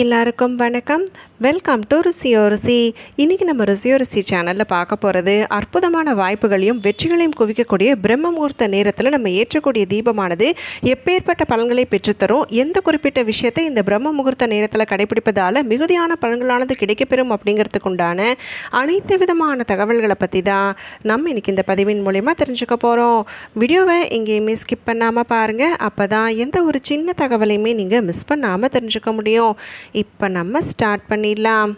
எல்லாருக்கும் வணக்கம். Welcome to ருசியோ ருசி. இன்றைக்கி நம்ம ருசியோ ருசி சேனலில் பார்க்க போகிறது அற்புதமான வாய்ப்புகளையும் வெற்றிகளையும் குவிக்கக்கூடிய பிரம்ம முகூர்த்த நேரத்தில் நம்ம ஏற்றக்கூடிய தீபமானது எப்பேற்பட்ட பலன்களை பெற்றுத்தரும் எந்த குறிப்பிட்ட விஷயத்தை இந்த பிரம்ம முகூர்த்த நேரத்தில் கடைபிடிப்பதால் மிகுதியான பலன்களானது கிடைக்கப்பெறும் அப்படிங்கிறதுக்கு உண்டான அனைத்து விதமான தகவல்களை பற்றி தான் நம்ம இன்றைக்கி இந்த பதிவின் மூலயமா தெரிஞ்சுக்க போகிறோம் வீடியோவை எங்கேயுமே ஸ்கிப் பண்ணாமல் பாருங்கள் அப்போ தான் எந்த ஒரு சின்ன தகவலையுமே நீங்கள் மிஸ் பண்ணாமல் தெரிஞ்சுக்க முடியும். இப்போ நம்ம ஸ்டார்ட் பண்ணிடலாம்.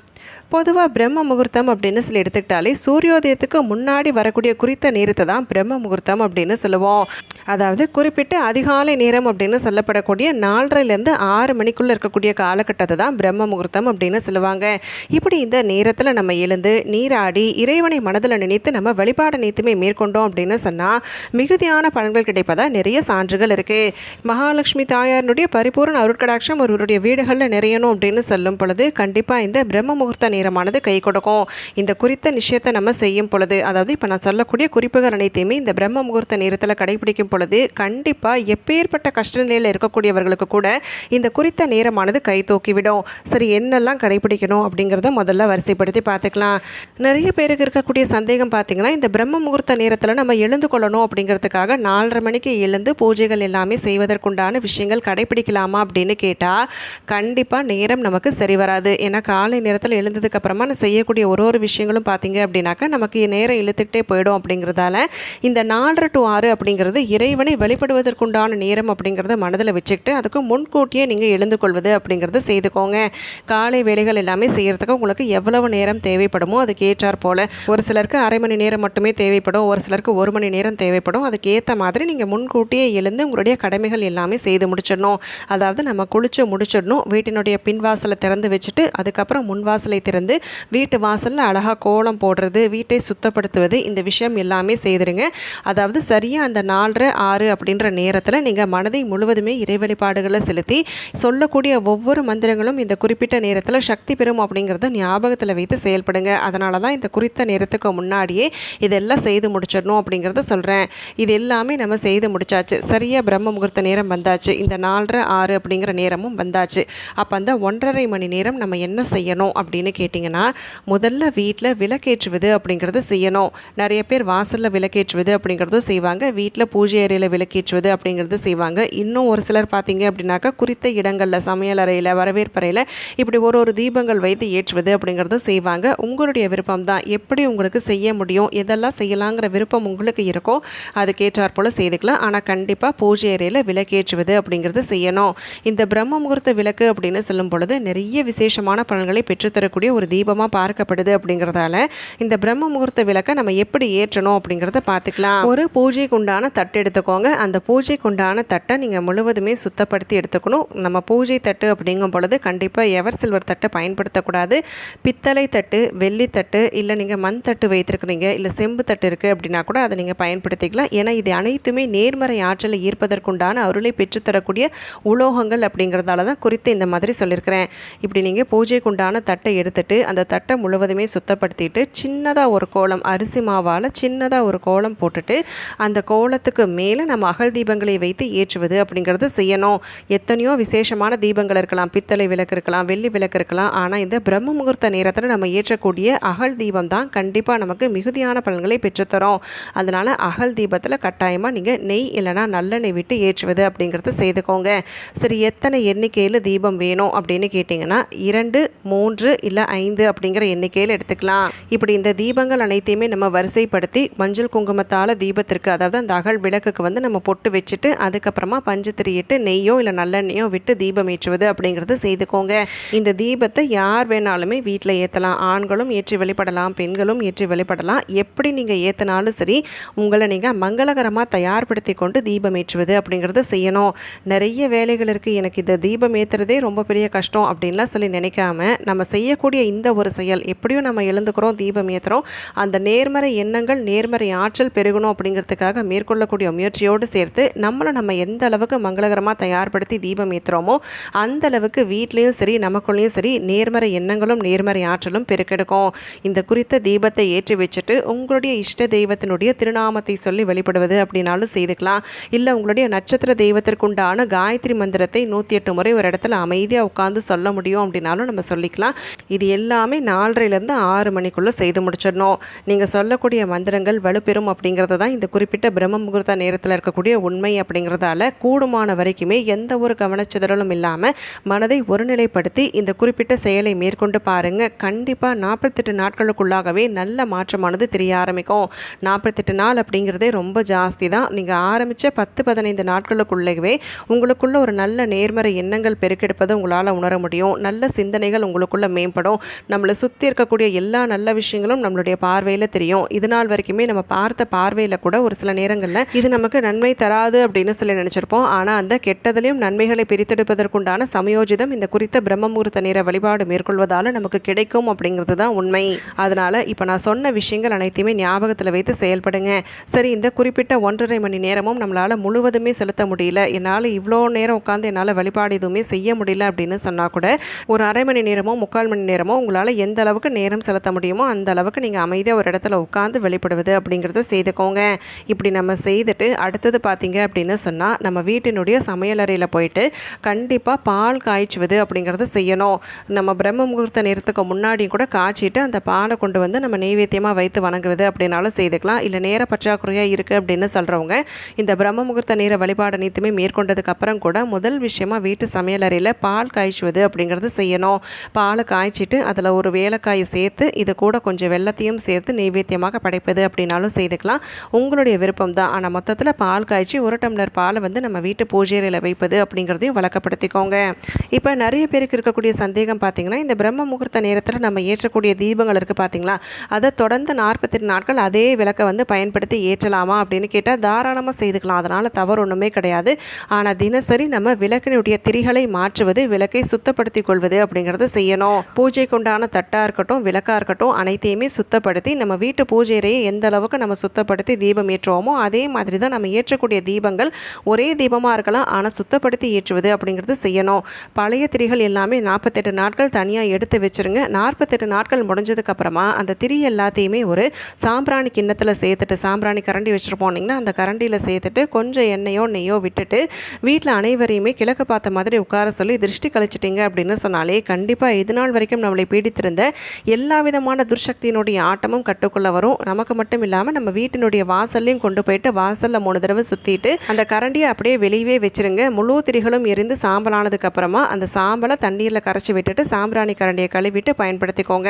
பொதுவாக பிரம்ம முகூர்த்தம் அப்படின்னு சொல்லி எடுத்துக்கிட்டாலே சூரியோதயத்துக்கு முன்னாடி வரக்கூடிய குறித்த நேரத்தை தான் பிரம்ம முகூர்த்தம் அப்படின்னு சொல்லுவோம். அதாவது குறிப்பிட்ட அதிகாலை நேரம் அப்படின்னு சொல்லப்படக்கூடிய நாலரைலேருந்து ஆறு மணிக்குள்ளே இருக்கக்கூடிய காலகட்டத்தை தான் பிரம்ம முகூர்த்தம் அப்படின்னு சொல்லுவாங்க. இப்படி இந்த நேரத்தில் நம்ம எழுந்து நீராடி இறைவனை மனதில் நினைத்து நம்ம வழிபாடு நினைத்துமே மேற்கொண்டோம் அப்படின்னு சொன்னால் மிகுதியான பலன்கள் கிடைப்பதா நிறைய சான்றுகள் இருக்குது மகாலட்சுமி தாயாருடைய பரிபூர்ண அருட்கடாட்சம் ஒருவருடைய வீடுகளில் நிறையணும் அப்படின்னு சொல்லும் பொழுது கண்டிப்பாக இந்த பிரம்ம முகூர்த்த நேரமானது கை கொடுக்கும். இந்த குறித்த நிச்சயத்தை நம்ம செய்யும் பொழுது அதாவது இப்போ நான் சொல்லக்கூடிய குறிப்புகள் அனைத்தையுமே இந்த பிரம்ம முகூர்த்த நேரத்தில் கடைபிடிக்கும் பொழுது கண்டிப்பாக எப்பேற்பட்ட கஷ்ட நிலையில் இருக்கக்கூடியவர்களுக்கு கூட இந்த குறித்த நேரமானது கை தூக்கிவிடும். சரி என்னெல்லாம் கடைபிடிக்கணும் அப்படிங்கிறத முதல்ல வரிசைப்படுத்தி பார்த்துக்கலாம். நிறைய பேருக்கு இருக்கக்கூடிய சந்தேகம் பார்த்தீங்கன்னா இந்த பிரம்ம முகூர்த்த நேரத்தில் நம்ம எழுந்து கொள்ளணும் அப்படிங்கிறதுக்காக நாலரை மணிக்கு எழுந்து பூஜைகள் எல்லாமே செய்வதற்குண்டான விஷயங்கள் கடைபிடிக்கலாமா அப்படின்னு கேட்டால் கண்டிப்பாக நேரம் நமக்கு சரி வராது. ஏன்னா காலை நேரத்தில் எழுந்ததுக்கு அப்புறமா நான் செய்யக்கூடிய ஒரு ஒரு விஷயங்களும் பார்த்தீங்க அப்படின்னாக்கா நமக்கு நேரம் இழுத்துக்கிட்டே போயிடும் அப்படிங்கிறதால இந்த நாலரை டு ஆறு அப்படிங்கிறது இறைவனை வெளிப்படுவதற்குண்டான நேரம் அப்படிங்கிறத மனதில் வச்சுக்கிட்டு அதுக்கு முன்கூட்டியே நீங்கள் எழுந்து கொள்வது அப்படிங்கிறத செய்துக்கோங்க. காலை வேலைகள் எல்லாமே செய்கிறதுக்கு உங்களுக்கு எவ்வளவு நேரம் தேவைப்படுமோ அதுக்கு ஏற்றார் போல். ஒரு சிலருக்கு அரை மணி நேரம் மட்டுமே தேவைப்படும் ஒரு சிலருக்கு ஒரு மணி நேரம் தேவைப்படும். அதுக்கேற்ற மாதிரி நீங்கள் முன்கூட்டியே எழுந்து உங்களுடைய கடமைகள் எல்லாமே செய்து முடிச்சிடணும். அதாவது நம்ம குளிச்சு முடிச்சிடணும் வீட்டினுடைய பின்வாசலை திறந்து வச்சுட்டு அதுக்கப்புறம் முன்வாசலை திறந்து வீட்டு வாசலில் அழகாக கோலம் போடுறது வீட்டை சுத்தப்படுத்துவது இந்த விஷயம் எல்லாமே செய்திருங்க. அதாவது சரியாக அந்த நாலரை ஆறு அப்படின்ற நேரத்தில் நீங்கள் மனதை முழுவதுமே இறை வழிபாடுகளை செலுத்தி சொல்லக்கூடிய ஒவ்வொரு மந்திரங்களும் இந்த குறிப்பிட்ட நேரத்தில் சக்தி பெறும் அப்படிங்கிறத ஞாபகத்தில் வைத்து செயல்படுங்க. அதனால தான் இந்த குறித்த நேரத்துக்கு முன்னாடியே இதெல்லாம் செய்து முடிச்சிடணும் அப்படிங்கிறத சொல்கிறேன் இது எல்லாமே நம்ம செய்து முடிச்சாச்சு. சரியாக பிரம்ம முகூர்த்த நேரம் வந்தாச்சு. இந்த நாலரை ஆறு அப்படிங்கிற நேரமும் வந்தாச்சு. அப்போ அந்த ஒன்றரை மணி நேரம் நம்ம என்ன செய்யணும் அப்படின்னு கேட்டிங்கன்னா முதல்ல வீட்டில் விளக்கேற்றுவது அப்படிங்கிறது செய்யணும். நிறைய பேர் வாசலில் விளக்கேற்றுவது அப்படிங்கிறதும் செய்வாங்க. வீட்டில் பூஜை அறையில் விளக்கேற்றுவது அப்படிங்கிறது செய்வாங்க. இன்னும் ஒரு சிலர் பார்த்தீங்க அப்படின்னாக்கா குறித்த இடங்களில் சமையல் அறையில் வரவேற்பறையில் இப்படி ஒரு ஒரு தீபங்கள் வைத்து ஏற்றுவது அப்படிங்கிறதும் செய்வாங்க. உங்களுடைய விருப்பம் தான் எப்படி உங்களுக்கு செய்ய முடியும்? எதெல்லாம் செய்யலாங்கிற விருப்பம் உங்களுக்கு இருக்கோ அதுக்கேற்றார் போல் செய்துக்கலாம். ஆனால் கண்டிப்பாக பூஜை அறையில் விளக்கேற்றுவது அப்படிங்கிறது செய்யணும். இந்த பிரம்ம முகூர்த்த விளக்கு அப்படின்னு சொல்லும் பொழுது நிறைய விசேஷமான பலன்களை பெற்றுத்தரக்கூடிய ஒரு தீபமாக பார்க்கப்படுது அப்படிங்கிறதால இந்த பிரம்ம முகூர்த்த விளக்கை நம்ம எப்படி ஏற்றணும் அப்படிங்கிறத பார்த்துக்கலாம். ஒரு பூஜைக்கு உண்டான தட்டு எடுத்துக்கோங்க. அந்த பூஜைக்கு உண்டான தட்டை நீங்கள் முழுவதுமே சுத்தப்படுத்தி எடுத்துக்கணும். நம்ம பூஜை தட்டு அப்படிங்கும் பொழுது கண்டிப்பாக எவர் சில்வர் தட்டை பயன்படுத்தக்கூடாது. பித்தளை தட்டு வெள்ளி தட்டு இல்லை நீங்கள் மண் தட்டு வைத்திருக்கிறீங்க இல்லை செம்பு தட்டு இருக்குது அப்படின்னா கூட அதை நீங்கள் பயன்படுத்திக்கலாம். ஏன்னா இது அனைத்துமே நேர்மறை ஆற்றலை ஈர்ப்பதற்குண்டான அருளை பெற்றுத்தரக்கூடிய உலோகங்கள் அப்படிங்கிறதால தான் குறித்து இந்த மாதிரி சொல்லியிருக்கிறேன். இப்படி நீங்கள் பூஜைக்குண்டான தட்டை எடுத்துட்டு அந்த தட்டை முழுவதுமே சுத்தப்படுத்திட்டு சின்னதாக ஒரு கோலம் அரிசி மாவால் சின்னதாக ஒரு கோலம் போட்டுட்டு அந்த கோலத்துக்கு மேலே நம்ம அகல் தீபங்களை வைத்து ஏற்றுவது அப்படிங்கிறது செய்யணும். எத்தனையோ விசேஷமான தீபங்கள் இருக்கலாம். பித்தளை விளக்கு இருக்கலாம் வெள்ளி விளக்கு இருக்கலாம். ஆனால் இந்த பிரம்ம முகூர்த்த நேரத்தில் நம்ம ஏற்றக்கூடிய அகல் தீபம் தான் கண்டிப்பாக நமக்கு மிகுதியான பலன்களை பெற்றுத்தரும். அதனால் அகல் தீபத்தில் கட்டாயமாக நீங்கள் நெய் இல்லைனா நல்லெண்ணெய் விட்டு ஏற்றுவது அப்படிங்கிறது செய்துக்கோங்க. சரி எத்தனை எண்ணிக்கையில் தீபம் வேணும் அப்படின்னு கேட்டிங்கன்னா இரண்டு மூன்று இல்லை ஐந்து அப்படிங்கிற எண்ணிக்கையில் எடுத்துக்கலாம். இப்படி இந்த தீபங்கள் அனைத்தையுமே நம்ம வரிசைப்படுத்தி மஞ்சள் குங்குமத்தால் தீபத்திற்கு அதாவது அந்த அகல் விளக்குக்கு வந்து நம்ம பொட்டு வச்சுட்டு அதுக்கப்புறமா பஞ்சு திரியிட்டு நெய்யோ இல்லை நல்லெண்ணெயோ விட்டு தீபம் ஏற்றுவது அப்படிங்கிறது செய்துக்கோங்க. இந்த தீபத்தை யார் வேணாலுமே வீட்டில் ஏற்றலாம் ஆண்களும் ஏற்றி வெளிப்படலாம் பெண்களும் ஏற்றி வெளிப்படலாம் எப்படி நீங்கள் ஏற்றினாலும் சரி உங்களை நீங்கள் மங்களகரமாக தயார்படுத்தி கொண்டு தீபம் ஏற்றுவது அப்படிங்கிறத செய்யணும். நிறைய வேலைகள் இருக்குது எனக்கு இந்த தீபம் ஏற்றுறதே ரொம்ப பெரிய கஷ்டம் அப்படின்லாம் சொல்லி நினைக்காம நம்ம செய்ய செய்யக்கூடிய இந்த ஒரு செயல் எப்படியும் நம்ம எழுந்துக்கிறோம் தீபம் ஏற்றுறோம் அந்த நேர்மறை எண்ணங்கள் நேர்மறை ஆற்றல் பெருகணும் அப்படிங்கிறதுக்காக மேற்கொள்ளக்கூடிய முயற்சியோடு சேர்த்து நம்மளை நம்ம எந்த அளவுக்கு மங்களகரமாக தயார்படுத்தி தீபம் ஏற்றுறோமோ அந்த அளவுக்கு வீட்லேயும் சரி நமக்குள்ளேயும் சரி நேர்மறை எண்ணங்களும் நேர்மறை ஆற்றலும் பெருக்கெடுக்கும். இந்த குறித்த தீபத்தை ஏற்றி வச்சுட்டு உங்களுடைய இஷ்ட தெய்வத்தினுடைய திருநாமத்தை சொல்லி வழிபடுவது அப்படின்னாலும் செய்துக்கலாம். இல்லை உங்களுடைய நட்சத்திர தெய்வத்திற்குண்டான காயத்ரி மந்திரத்தை நூற்றி எட்டு முறை ஒரு இடத்துல அமைதியாக உட்காந்து சொல்ல முடியும் அப்படின்னாலும் நம்ம சொல்லிக்கலாம். இது எல்லாமே நாலரைலேருந்து ஆறு மணிக்குள்ளே செய்து முடிச்சிடணும். நீங்கள் சொல்லக்கூடிய மந்திரங்கள் வலுப்பெறும் அப்படிங்கிறது தான் இந்த குறிப்பிட்ட பிரம்ம முகூர்த்த நேரத்தில் இருக்கக்கூடிய உண்மை அப்படிங்கிறதால கூடுமான வரைக்குமே எந்த ஒரு கவனச்சிதறலும் இல்லாமல் மனதை ஒருநிலைப்படுத்தி இந்த குறிப்பிட்ட செயலை மேற்கொண்டு பாருங்கள் கண்டிப்பாக நாற்பத்தெட்டு நாட்களுக்குள்ளாகவே நல்ல மாற்றமானது தெரிய ஆரம்பிக்கும். நாற்பத்தெட்டு நாள் அப்படிங்கிறதே ரொம்ப ஜாஸ்தி தான். நீங்கள் ஆரம்பித்த பத்து பதினைந்து நாட்களுக்குள்ளேவே உங்களுக்குள்ள ஒரு நல்ல நேர்மறை எண்ணங்கள் பெருக்கெடுப்பதை உங்களால் உணர முடியும். நல்ல சிந்தனைகள் உங்களுக்குள்ள மேம்படும். நம்மளை சுற்றி இருக்கக்கூடிய எல்லா நல்ல விஷயங்களும் நம்மளுடைய பார்வையில் தெரியும். இது நாள் வரைக்குமே நம்ம பார்த்த பார்வையில் கூட ஒரு சில நேரங்களில் இது நமக்கு நன்மை தராது அப்படின்னு சொல்லி நினச்சிருப்போம். ஆனால் அந்த கெட்டதிலையும் நன்மைகளை பிரித்தெடுப்பதற்குண்டான சமயோஜிதம் இந்த குறித்த பிரம்மமூர்த்த நேர வழிபாடு மேற்கொள்வதால் நமக்கு கிடைக்கும் அப்படிங்கிறது தான் உண்மை. அதனால் இப்போ நான் சொன்ன விஷயங்கள் அனைத்தையுமே ஞாபகத்தில் வைத்து செயல்படுங்க. சரி இந்த குறிப்பிட்ட ஒன்றரை மணி நேரமும் நம்மளால் முழுவதுமே செலுத்த முடியல. என்னால் இவ்வளோ நேரம் உட்காந்து என்னால் வழிபாடு எதுவுமே செய்ய முடியல அப்படின்னு சொன்னால் கூட ஒரு அரை மணி நேரமோ முக்கால் மணி நேரமோ உங்களால் எந்த அளவுக்கு நேரம் செலுத்த முடியுமோ அந்த அளவுக்கு நீங்கள் அமைதியாக ஒரு இடத்துல உட்காந்து வெளிப்படுவது அப்படிங்கிறத செய்துக்கோங்க. இப்படி நம்ம செய்துட்டு அடுத்தது பார்த்தீங்க அப்படின்னு சொன்னால் நம்ம வீட்டினுடைய சமையலறையில் போயிட்டு கண்டிப்பாக பால் காய்ச்சுவது அப்படிங்கிறத செய்யணும். நம்ம பிரம்ம முகூர்த்த நேரத்துக்கு முன்னாடி கூட காய்ச்சிட்டு அந்த பாலை கொண்டு வந்து நம்ம நெய்வேத்தியமாக வைத்து வணங்குவது அப்படின்னாலும் செய்துக்கலாம். இல்லை நேர பற்றாக்குறையாக இருக்குது அப்படின்னு சொல்கிறவங்க இந்த பிரம்ம முகூர்த்த நேர வழிபாடு அனைத்துமே மேற்கொண்டதுக்கப்புறம் கூட முதல் விஷயமாக வீட்டு சமையலறையில் பால் காய்ச்சுவது அப்படிங்கிறது செய்யணும். பாலை காய்ச்சிட்டு அதில் ஒரு வேலைக்காயை சேர்த்து இது கூட கொஞ்சம் வெள்ளத்தையும் சேர்த்து நெய்வேத்தியமாக படைப்பது அப்படின்னாலும் செய்துக்கலாம். உங்களுடைய விருப்பம் தான் ஆனால் மொத்தத்தில் பால் காய்ச்சி ஒரு டம்ளர் பாலை வந்து நம்ம வீட்டு பூஜையில் வைப்பது அப்படிங்கிறதையும் வழக்கப்படுத்திக்கோங்க. இப்போ நிறைய பேருக்கு இருக்கக்கூடிய சந்தேகம் பார்த்தீங்கன்னா இந்த பிரம்ம முகூர்த்த நேரத்தில் நம்ம ஏற்றக்கூடிய தீபங்கள் இருக்குது பார்த்தீங்களா அதை தொடர்ந்து நாற்பத்தெட்டு நாட்கள் அதே விளக்கை வந்து பயன்படுத்தி ஏற்றலாமா அப்படின்னு கேட்டால் தாராளமாக செய்துக்கலாம். அதனால் தவறு ஒன்றுமே கிடையாது. ஆனால் தினசரி நம்ம விளக்கினுடைய திரிகளை மாற்றுவது விளக்கை சுத்தப்படுத்திக் கொள்வது அப்படிங்கிறத செய்யணும். பூஜைக்கு உண்டான தட்டாக இருக்கட்டும் விளக்காக இருக்கட்டும் அனைத்தையுமே சுத்தப்படுத்தி நம்ம வீட்டு பூஜையறையை எந்த அளவுக்கு நம்ம சுத்தப்படுத்தி தீபம் ஏற்றுவோமோ அதே மாதிரி தான் நம்ம ஏற்றக்கூடிய தீபங்கள் ஒரே தீபமாக இருக்கலாம் ஆனால் சுத்தப்படுத்தி ஏற்றுவது அப்படிங்கிறது செய்யணும். பழைய திரிகள் எல்லாமே நாற்பத்தெட்டு நாட்கள் தனியாக எடுத்து வச்சுருங்க. நாற்பத்தெட்டு நாட்கள் முடிஞ்சதுக்கப்புறமா அந்த திரி எல்லாத்தையுமே ஒரு சாம்பிராணி கிண்ணத்தில் சேர்த்துட்டு சாம்பிராணி கரண்டி வச்சுட்டு போனீங்கன்னா அந்த கரண்டியில் சேர்த்துட்டு கொஞ்சம் எண்ணெயோ நெய்யோ விட்டுட்டு வீட்டில் அனைவரையுமே கிழக்கு பார்த்த மாதிரி உட்கார சொல்லி திருஷ்டி கழிச்சிட்டிங்க அப்படின்னு சொன்னாலே கண்டிப்பாக இது நாள் வரைக்கும் வரைக்கும் நம்மளை பீடித்திருந்த எல்லா விதமான துர்சக்தியினுடைய ஆட்டமும் கட்டுக்குள்ளே வரும். நமக்கு மட்டும் இல்லாமல் நம்ம வீட்டினுடைய வாசல்லையும் கொண்டு போயிட்டு வாசலில் மூணு தடவை சுற்றிட்டு அந்த கரண்டியை அப்படியே வெளியவே வச்சுருங்க. முழு திரிகளும் எரிந்து சாம்பலானதுக்கு அப்புறமா அந்த சாம்பலை தண்ணீரில் கரைச்சி விட்டுட்டு சாம்பிராணி கரண்டியை கழுவிட்டு பயன்படுத்திக்கோங்க.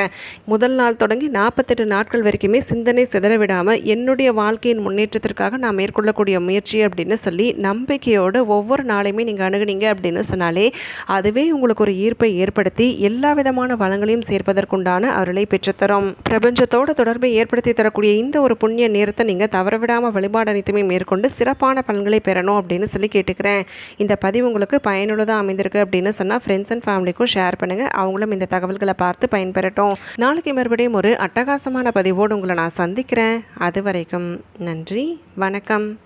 முதல் நாள் தொடங்கி நாற்பத்தெட்டு நாட்கள் வரைக்குமே சிந்தனை சிதற விடாமல் என்னுடைய வாழ்க்கையின் முன்னேற்றத்திற்காக நான் மேற்கொள்ளக்கூடிய முயற்சி அப்படின்னு சொல்லி நம்பிக்கையோடு ஒவ்வொரு நாளையுமே நீங்கள் அணுகுனீங்க அப்படின்னு சொன்னாலே அதுவே உங்களுக்கு ஒரு ஈர்ப்பை ஏற்படுத்தி எல்லா விதமான வளங்களையும் சேர்ப்பதற்குண்டான அருளை பெற்றுத்தரும். பிரபஞ்சத்தோட தொடர்பை ஏற்படுத்தி தரக்கூடிய இந்த ஒரு புண்ணிய நேரத்தை நீங்கள் தவறவிடாமல் வழிபாடு அனைத்துமே மேற்கொண்டு சிறப்பான பலன்களை பெறணும் அப்படின்னு சொல்லி கேட்டுக்கிறேன். இந்த பதிவு உங்களுக்கு பயனுள்ளதாக அமைந்திருக்கு அப்படின்னு சொன்னால் ஃப்ரெண்ட்ஸ் அண்ட் ஃபேமிலிக்கும் ஷேர் பண்ணுங்கள் அவங்களும் இந்த தகவல்களை பார்த்து பயன்பெறட்டும். நாளைக்கு மறுபடியும் ஒரு அட்டகாசமான பதிவோடு உங்களை நான் சந்திக்கிறேன். அது வரைக்கும் நன்றி வணக்கம்.